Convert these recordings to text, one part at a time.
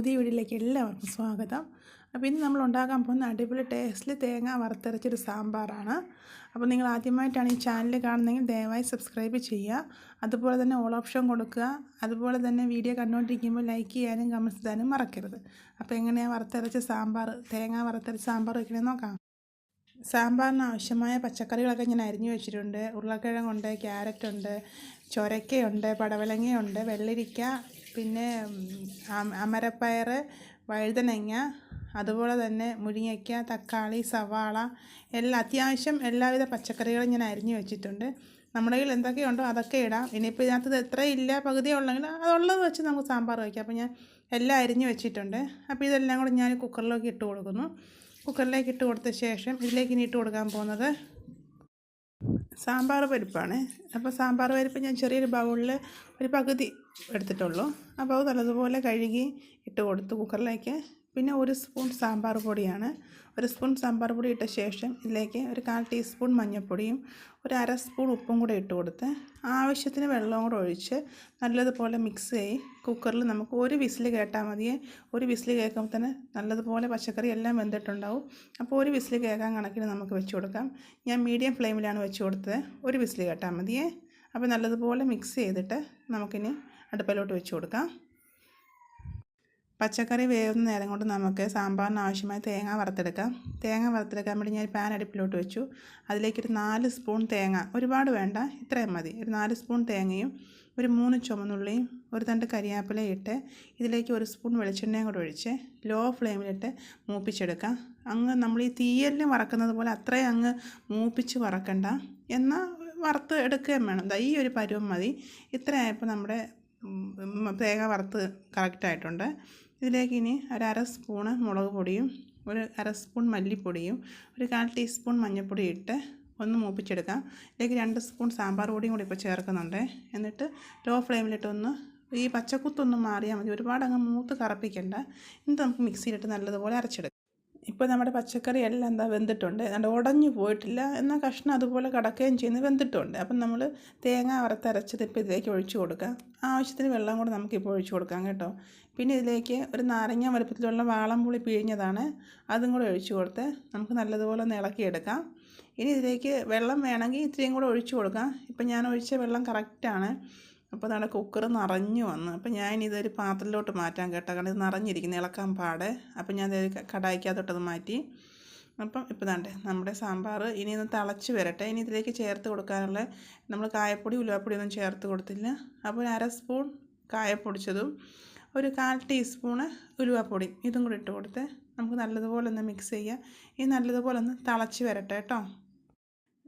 പുതിയ വീഡിയോയിലേക്ക് എല്ലാവർക്കും സ്വാഗതം. അപ്പോൾ ഇന്ന് നമ്മൾ ഉണ്ടാക്കാൻ പോകുന്ന അടിപൊളി ടേസ്റ്റിൽ തേങ്ങ വറുത്തരച്ചൊരു സാമ്പാറാണ്. അപ്പോൾ നിങ്ങൾ ആദ്യമായിട്ടാണ് ഈ ചാനൽ കാണുന്നതെങ്കിൽ ദയവായി സബ്സ്ക്രൈബ് ചെയ്യുക. അതുപോലെ തന്നെ ഓൾ ഓപ്ഷൻ കൊടുക്കുക. അതുപോലെ തന്നെ വീഡിയോ കണ്ടുകൊണ്ടിരിക്കുമ്പോൾ ലൈക്ക് ചെയ്യാനും കമൻസ് ഇടാനും മറക്കരുത്. അപ്പോൾ എങ്ങനെയാണ് വറുത്തരച്ച സാമ്പാർ തേങ്ങ വറുത്തരച്ച സാമ്പാർ വയ്ക്കണമെന്ന് നോക്കാം. സാമ്പാറിന് ആവശ്യമായ പച്ചക്കറികളൊക്കെ ഞാൻ അരിഞ്ഞു വെച്ചിട്ടുണ്ട്. ഉരുളക്കിഴങ്ങുണ്ട് ക്യാരറ്റുണ്ട് ചൊരക്കയുണ്ട് പടവലങ്ങയുണ്ട് വെള്ളരിക്ക പിന്നെ അമരപ്പയർ വഴുതനങ്ങ അതുപോലെ തന്നെ മുരിങ്ങയ്ക്ക തക്കാളി സവാള എല്ലാ അത്യാവശ്യം എല്ലാവിധ പച്ചക്കറികളും ഞാൻ അരിഞ്ഞു വെച്ചിട്ടുണ്ട്. നമ്മുടെ കയ്യിൽ എന്തൊക്കെയുണ്ടോ അതൊക്കെ ഇടാം. ഇനിയിപ്പോൾ ഇതിനകത്ത് എത്ര ഇല്ല പകുതി ഉള്ളെങ്കിൽ അതുള്ളത് വെച്ച് നമുക്ക് സാമ്പാർ വയ്ക്കാം. അപ്പോൾ ഞാൻ എല്ലാം അരിഞ്ഞു വെച്ചിട്ടുണ്ട്. അപ്പോൾ ഇതെല്ലാം കൂടെ ഞാൻ കുക്കറിലേക്ക് ഇട്ട് കൊടുക്കുന്നു. കുക്കറിലേക്ക് ഇട്ട് കൊടുത്ത ശേഷം ഇതിലേക്ക് ഇനി ഇട്ട് കൊടുക്കാൻ പോകുന്നത് സാമ്പാർ പരിപ്പാണ്. അപ്പോൾ സാമ്പാർ പരിപ്പ് ഞാൻ ചെറിയൊരു ബൗളിൽ ഒരു പകുതി എടുത്തിട്ടുള്ളൂ. അപ്പോൾ അത് നല്ലതുപോലെ കഴുകി ഇട്ട് കൊടുത്തു കുക്കറിലേക്ക് പിന്നെ ഒരു സ്പൂൺ സാമ്പാർ പൊടിയാണ്. ഒരു സ്പൂൺ സാമ്പാർ പൊടി ഇട്ട ശേഷം ഇതിലേക്ക് ഒരു കാൽ ടീസ്പൂൺ മഞ്ഞൾപ്പൊടിയും ഒരു അര സ്പൂൺ ഉപ്പും കൂടെ ഇട്ട് കൊടുത്ത് ആവശ്യത്തിന് വെള്ളവും കൂടെ ഒഴിച്ച് നല്ലതുപോലെ മിക്സ് ചെയ്ത് കുക്കറിൽ നമുക്ക് ഒരു വിസിൽ കേട്ടാൽ മതിയേ. ഒരു വിസിൽ കേൾക്കുമ്പോൾ തന്നെ നല്ലതുപോലെ പച്ചക്കറി എല്ലാം വെന്തിട്ടുണ്ടാവും. അപ്പോൾ ഒരു വിസിൽ കേൾക്കാൻ കണക്കിന് നമുക്ക് വെച്ച് കൊടുക്കാം. ഞാൻ മീഡിയം ഫ്ലെയിമിലാണ് വെച്ച് കൊടുത്തത്. ഒരു വിസിൽ കേട്ടാൽ മതിയേ. അപ്പോൾ നല്ലതുപോലെ മിക്സ് ചെയ്തിട്ട് നമുക്കിനി അടുപ്പിലോട്ട് വെച്ച് കൊടുക്കാം. പച്ചക്കറി വേവുന്ന നേരം കൊണ്ട് നമുക്ക് സാമ്പാറിന് ആവശ്യമായ തേങ്ങ വറുത്തെടുക്കാം. തേങ്ങ വറുത്തെടുക്കാൻ വേണ്ടി ഞാൻ പാൻ അടുപ്പിലോട്ട് വെച്ചു. അതിലേക്കൊരു നാല് സ്പൂൺ തേങ്ങ ഒരുപാട് വേണ്ട ഇത്രയും മതി. ഒരു നാല് സ്പൂൺ തേങ്ങയും ഒരു മൂന്ന് ചുമന്നുള്ളിയും ഒരു തണ്ട് കരിയാപ്പില ഇട്ട് ഇതിലേക്ക് ഒരു സ്പൂൺ വെളിച്ചെണ്ണയും കൂടെ ഒഴിച്ച് ലോ ഫ്ലെയിമിലിട്ട് മൂപ്പിച്ചെടുക്കാം. അങ്ങ് നമ്മൾ ഈ തീയലിന് വറക്കുന്നത് പോലെ അത്രയും അങ്ങ് മൂപ്പിച്ച് വറക്കണ്ട. എന്നാൽ വറുത്ത് എടുക്കുകയും വേണം. ഈ ഒരു പരുവം മതി. ഇത്രയായപ്പോൾ നമ്മുടെ തേങ്ങ വറുത്ത് കറക്റ്റായിട്ടുണ്ട്. ഇതിലേക്ക് ഇനി ഒരര സ്പൂണ് മുളക് പൊടിയും ഒരു അര സ്പൂൺ മല്ലിപ്പൊടിയും ഒരു കാൽ ടീസ്പൂൺ മഞ്ഞൾപ്പൊടി ഇട്ട് ഒന്ന് മൂപ്പിച്ചെടുക്കാം. ഇതിലേക്ക് രണ്ട് സ്പൂൺ സാമ്പാർ പൊടിയും കൂടി ഇപ്പോൾ ചേർക്കുന്നുണ്ട്. എന്നിട്ട് ലോ ഫ്ലെയിമിലിട്ടൊന്ന് ഈ പച്ചക്കുത്തൊന്ന് മാറിയാൽ മതി. ഒരുപാട് അങ്ങ് മൂത്ത് കറപ്പിക്കണ്ട. എന്നിട്ട് നമുക്ക് മിക്സിയിലിട്ട് നല്ലതുപോലെ അരച്ചെടുക്കാം. ഇപ്പോൾ നമ്മുടെ പച്ചക്കറി എല്ലാം എന്താ വെന്തിട്ടുണ്ട്. അതുകൊണ്ട് ഉടഞ്ഞു പോയിട്ടില്ല. എന്നാൽ കഷ്ണം അതുപോലെ കിടക്കുകയും ചെയ്യുന്ന വെന്തിട്ടുണ്ട്. അപ്പം നമ്മൾ തേങ്ങ വറുത്തരച്ചത് ഇപ്പോൾ ഇതിലേക്ക് ഒഴിച്ചു കൊടുക്കാം ആവശ്യത്തിന് വെള്ളം കൂടെ നമുക്കിപ്പോൾ ഒഴിച്ചു കൊടുക്കാം കേട്ടോ. പിന്നെ ഇതിലേക്ക് ഒരു നാരങ്ങ വലുപ്പത്തിലുള്ള വാളംപുളി പിഴിഞ്ഞതാണ്. അതും കൂടെ ഒഴിച്ചു കൊടുത്ത് നമുക്ക് നല്ലതുപോലെ ഒന്ന് ഇളക്കിയെടുക്കാം. ഇനി ഇതിലേക്ക് വെള്ളം വേണമെങ്കിൽ ഇത്രയും കൂടെ ഒഴിച്ചു കൊടുക്കാം. ഇപ്പം ഞാൻ ഒഴിച്ച വെള്ളം കറക്റ്റാണ്. അപ്പോൾ നമ്മുടെ കുക്കർ നിറഞ്ഞു വന്നു. അപ്പോൾ ഞാൻ ഇതൊരു പാത്രത്തിലോട്ട് മാറ്റാൻ കേട്ടോ. കാരണം ഇത് നിറഞ്ഞിരിക്കുന്നു ഇളക്കാൻ പാടെ. അപ്പോൾ ഞാൻ ഇത് കടായിക്കാത്തോട്ടത് മാറ്റി. അപ്പം ഇപ്പോൾ തണ്ടേ നമ്മുടെ സാമ്പാർ ഇനി ഒന്ന് തിളച്ച് വരട്ടെ. ഇനി ഇതിലേക്ക് ചേർത്ത് കൊടുക്കാനുള്ള നമ്മൾ കായപ്പൊടി ഉലുവാപ്പൊടി ഒന്നും ചേർത്ത് കൊടുത്തില്ല. അപ്പോൾ അര സ്പൂൺ കായപ്പൊടിച്ചതും ഒരു കാൽ ടീസ്പൂണ് ഉലുവാപ്പൊടി ഇതും കൂടി ഇട്ട് കൊടുത്ത്. നമുക്ക് നല്ലതുപോലെ ഒന്ന് മിക്സ് ചെയ്യാം. ഇനി നല്ലതുപോലെ ഒന്ന് തിളച്ച് വരട്ടെ കേട്ടോ.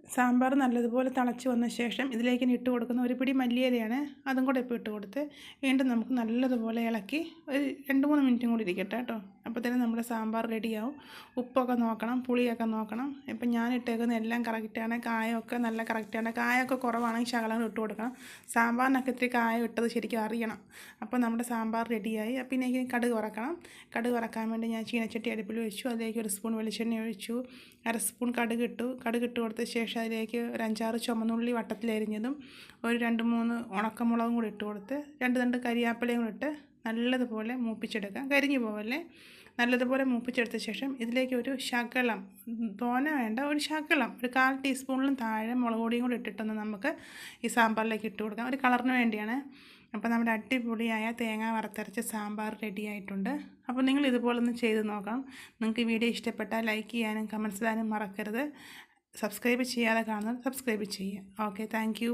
സാമ്പാർ നല്ലതുപോലെ തിളച്ച് വന്ന ശേഷം ഇതിലേക്ക് ഇട്ട് കൊടുക്കുന്ന ഒരു പിടി മല്ലിയിലയാണ് അതും കൂടെ ഇപ്പോൾ ഇട്ട് കൊടുത്ത് വീണ്ടും നമുക്ക് നല്ലതുപോലെ ഇളക്കി ഒരു രണ്ട് മൂന്ന് മിനിറ്റും കൂടി ഇരിക്കട്ടെ കേട്ടോ. അപ്പോൾ തന്നെ നമ്മുടെ സാമ്പാർ റെഡിയാവും. ഉപ്പൊക്കെ നോക്കണം പുളിയൊക്കെ നോക്കണം. ഇപ്പം ഞാൻ ഇട്ടേക്കുന്ന എല്ലാം കറക്റ്റാണ് കായമൊക്കെ നല്ല കറക്റ്റാണ് കായമൊക്കെ കുറവാണെങ്കിൽ ശകലങ്ങൾ ഇട്ട് കൊടുക്കണം. സാമ്പാറിനൊക്കെ ഇത്തിരി കായം ഇട്ടത് ശരിക്കും അറിയണം. അപ്പോൾ നമ്മുടെ സാമ്പാർ റെഡിയായി. പിന്നെ ഇനി കടുക് വറക്കണം. കടുക് വറക്കാൻ വേണ്ടി ഞാൻ ചീനച്ചട്ടി അടുപ്പിൽ വെച്ചു. അതിലേക്ക് ഒരു സ്പൂൺ വെളിച്ചെണ്ണ ഒഴിച്ചു. അര സ്പൂൺ കടുക് ഇട്ടു. കടുക് ഇട്ട് കൊടുത്ത ശേഷം അതിലേക്ക് ഒരു അഞ്ചാറ് ചുമന്നുള്ളി വട്ടത്തിലരിഞ്ഞതും ഒരു രണ്ട് മൂന്ന് ഉണക്കമുളകും കൂടി ഇട്ട് കൊടുത്ത് രണ്ട് രണ്ട് കരിയാപ്പിലയും കൂടി ഇട്ട് നല്ലതുപോലെ മൂപ്പിച്ചെടുക്കാം. കരിഞ്ഞു പോവല്ലേ? നല്ലതുപോലെ മൂപ്പിച്ചെടുത്ത ശേഷം ഇതിലേക്ക് ഒരു ശകലം തോന വേണ്ട ഒരു ശകലം ഒരു കാൽ ടീസ്പൂണിലും താഴെ മുളക് പൊടിയും കൂടി ഇട്ടിട്ടൊന്ന് നമുക്ക് ഈ സാമ്പാറിലേക്ക് ഇട്ട് കൊടുക്കാം. ഒരു കളറിന് വേണ്ടിയാണ്. അപ്പോൾ നമ്മുടെ അടിപൊളിയായ തേങ്ങ വറുത്തരച്ച സാമ്പാർ റെഡിയായിട്ടുണ്ട് അപ്പോൾ നിങ്ങൾ ഇതുപോലൊന്ന് ചെയ്ത് നോക്കണം നിങ്ങൾക്ക് വീഡിയോ ഇഷ്ടപ്പെട്ടാൽ ലൈക്ക് ചെയ്യാനും കമൻസ് ചെയ്യാനും മറക്കരുത്. സബ്സ്ക്രൈബ് ചെയ്യാതെ കാണുന്നത് സബ്സ്ക്രൈബ് ചെയ്യുക ഓക്കെ താങ്ക്